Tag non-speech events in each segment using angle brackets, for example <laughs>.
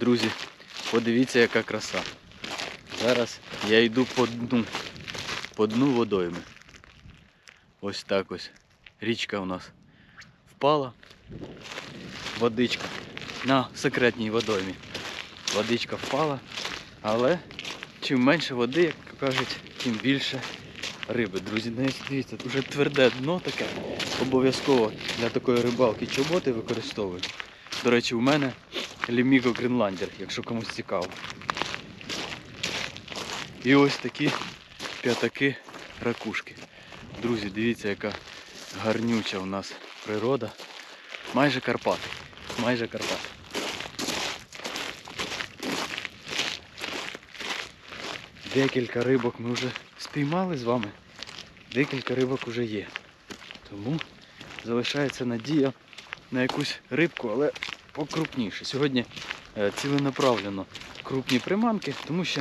Друзі, подивіться, яка краса. Зараз я йду по дну. По дну водойми. Ось так ось. Річка у нас впала. Водичка. На секретній водоймі. Водичка впала. Але чим менше води, як кажуть, тим більше риби. Друзі, навіть дивіться, тут вже тверде дно таке. Обов'язково для такої рибалки чоботи використовую. До речі, у мене Ліміго Гренландер, якщо комусь цікаво. І ось такі п'ятаки ракушки. Друзі, дивіться, яка гарнюча у нас природа. Майже Карпати. Майже Карпати. Декілька рибок ми вже спіймали з вами. Декілька рибок вже є. Тому залишається надія на якусь рибку, але покрупніше. Сьогодні е, ціленаправлено крупні приманки, тому що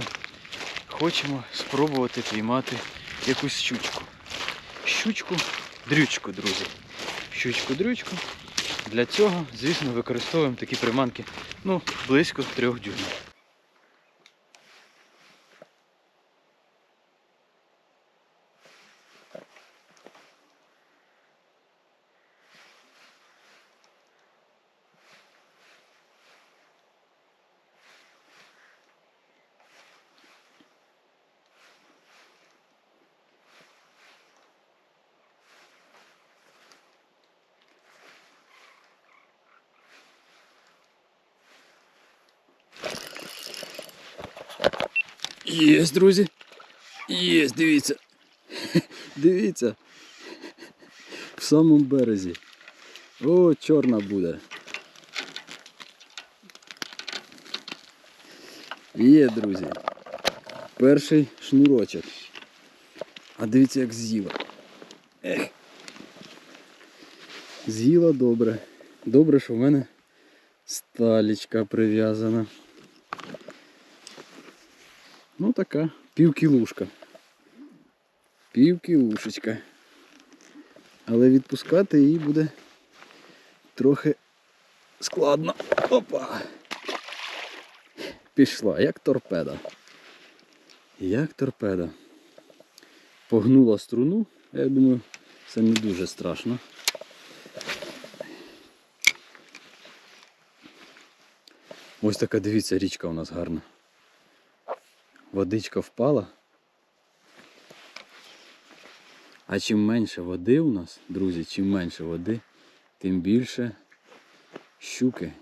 хочемо спробувати піймати якусь щучку. Щучку, дрючку, друзі. Щучку, дрючку. Для цього, звісно, використовуємо такі приманки ну, близько трьох дюймів. Єсть, друзі. Єсть, дивіться. <laughs> Дивіться. В самому березі. О, чорна буде. Є, друзі. Перший шнурочок. А дивіться, як з'їла. Ех. З'їла добре. Добре, що в мене сталічка прив'язана. Ну така, півкілушка. Півкілушечка. Але відпускати її буде трохи складно. Опа! Пішла, як торпеда. Як торпеда. Погнула струну, я думаю, це не дуже страшно. Ось така, дивіться, річка у нас гарна водичка впала. А чим менше води у нас, друзі, чим менше води, тим більше щуки.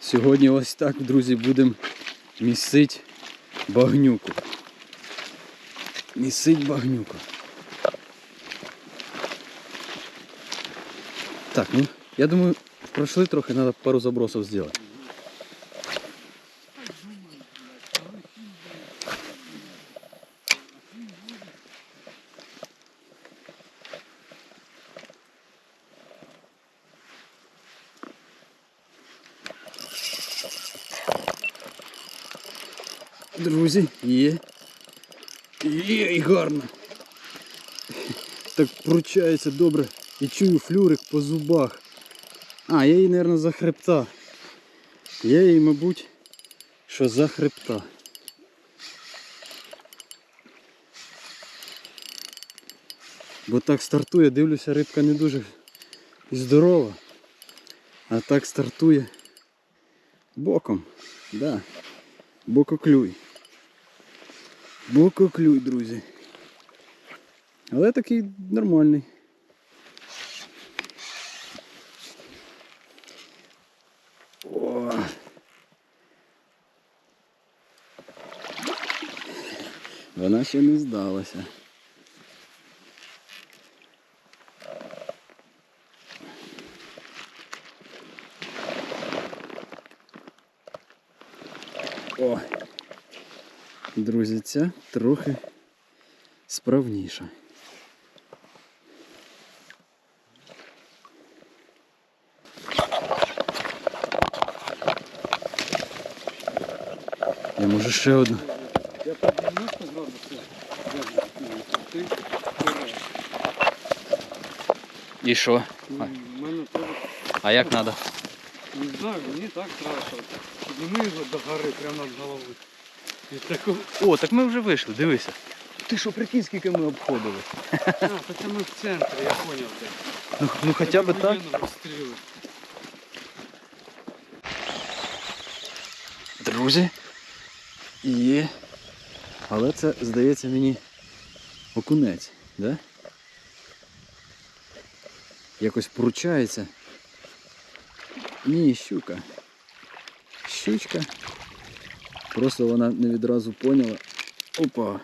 Сьогодні ось так, друзі, будемо місить багнюку. Місить багнюку. Так, ну, я думаю, прошли трохи, надо пару забросов сделать. Друзі, є. Є і гарно. Так пручається добре. І чую флюрик по зубах. А, я її, мабуть, за хребта. Я її, мабуть, що за хребта. Бо так стартує, дивлюся, рибка не дуже здорова. А так стартує боком. Да. Бококлюй. Бококлюй, друзі. Але такий нормальний. О. Вона ще не здалася. О, друзі, ця трохи справніша. Я може ще одну. Я так немножко зроблю все. Ти І що? А як треба? не знаю, мені так страшно. Підніми його до гори прямо над головою. І таку, О, так ми вже вийшли, дивися. Ти що, прикинь, скільки ми обходили? а, це ми в центрі, я зрозумів. Ну, ну хоча б так. Друзі. Є. Але це, здається, мені окунець, да? Якось пручається. Ні, щука. Щучка. Просто вона не відразу поняла. Опа.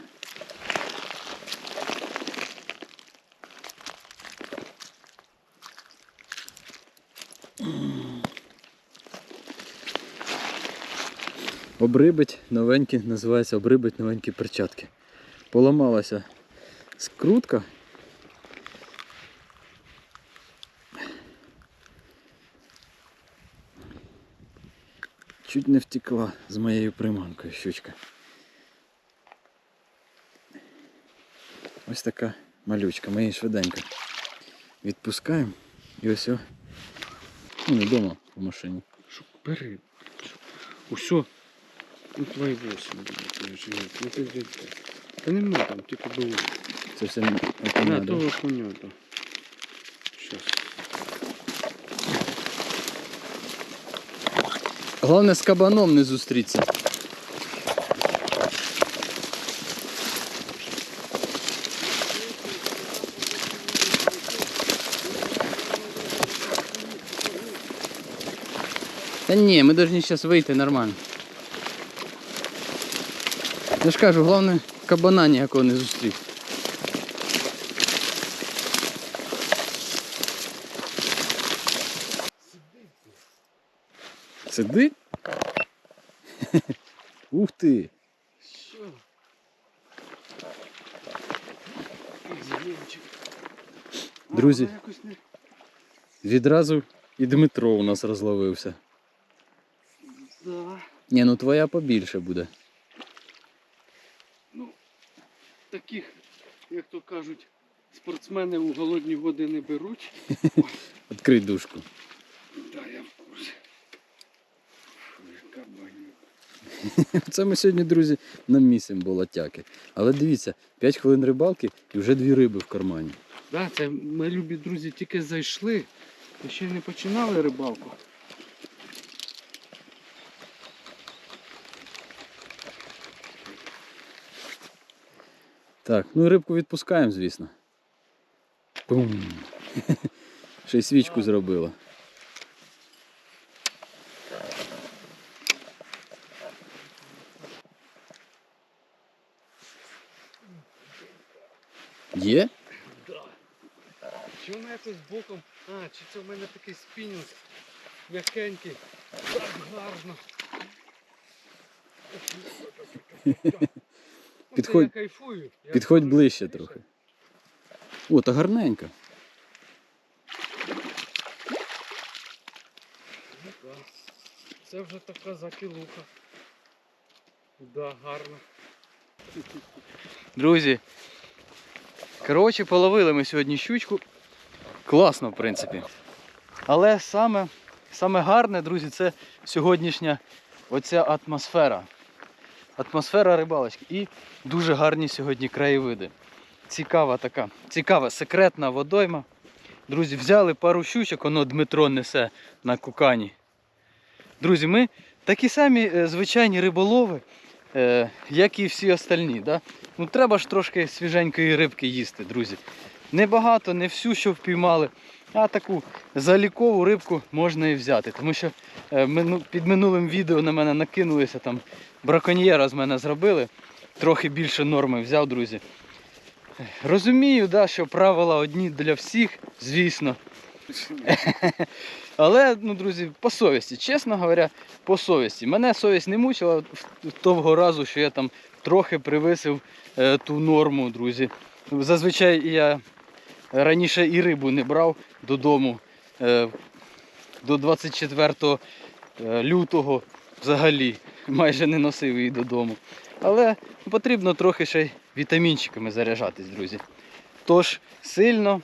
Обрибить новенькі, називається обрибить новенькі перчатки. Поламалася скрутка. Чуть не втекла з моєю приманкою щучка. Ось така малючка, ми її швиденько відпускаємо і ось о. Ну, не вдома в машині. Що, бери. Усьо. Ну твої восьми буде, чи ні? Ну ти це? Та нема там, тільки було. Це все не окуня, того да? понятно. Щас. Головне з кабаном не зустрітися. Та ні, ми повинні зараз вийти нормально. Я ж кажу, головне кабана ніякого не зустрів. Сиди? <laughs> Ух ти! Що? Друзі. Відразу і Дмитро у нас розловився. Да. Ні, ну твоя побільше буде. Ну, таких, як то кажуть, спортсмени у голодні води не беруть. <laughs> Відкрий дужку. Так, я в курсі. Яка баня. <laughs> Це ми сьогодні, друзі, намісимо болотяки. Але дивіться, 5 хвилин рибалки і вже дві риби в кармані. Да, це ми, любі друзі, тільки зайшли. і ще не починали рибалку. Так, ну і рибку відпускаємо, звісно. Пум. <laughs> Ще й свічку зробила. Є? Чи вона якось боком. А, чи це в мене такий спінінг м'якенький. Так гарно. <laughs> Підходь- Я кайфую. Я Підходь ближче трохи. О, та гарненька. Ну. Це вже така закілуха. Да, гарно. Друзі. Коротше, половили ми сьогодні щучку. Класно, в принципі. Але саме, саме гарне, друзі, це сьогоднішня оця атмосфера. Атмосфера рибалочки. І дуже гарні сьогодні краєвиди. Цікава така, цікава, секретна водойма. Друзі, взяли пару щучок, воно Дмитро несе на кукані. Друзі, ми такі самі е, звичайні риболови, е, як і всі остальні. Да? Ну, треба ж трошки свіженької рибки їсти, друзі. Небагато, не всю, що впіймали, а таку залікову рибку можна і взяти. Тому що е, під минулим відео на мене накинулися там браконьєра з мене зробили. Трохи більше норми взяв, друзі. Розумію, да, що правила одні для всіх, звісно. <laughs> Але, ну, друзі, по совісті, чесно говоря, по совісті. Мене совість не мучила того разу, що я там трохи привисив е, ту норму, друзі. Зазвичай я раніше і рибу не брав додому. Е, до 24 е, лютого взагалі майже не носив її додому. Але потрібно трохи ще вітамінчиками заряджатись, друзі. Тож сильно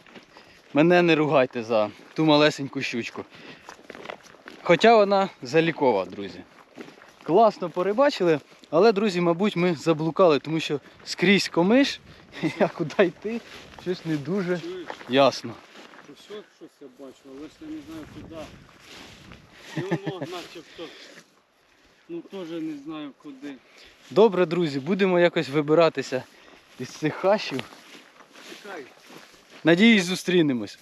мене не ругайте за ту малесеньку щучку. Хоча вона залікова, друзі. Класно порибачили, але, друзі, мабуть, ми заблукали, тому що скрізь комиш, <laughs> а куди йти, щось не дуже Чуєш? ясно. Що щось я бачу, але ж я не знаю куди. І воно <laughs> начебто. Ну теж не знаю куди. Добре, друзі, будемо якось вибиратися із цих хащів. Чекай. Надіюсь, зустрінемось.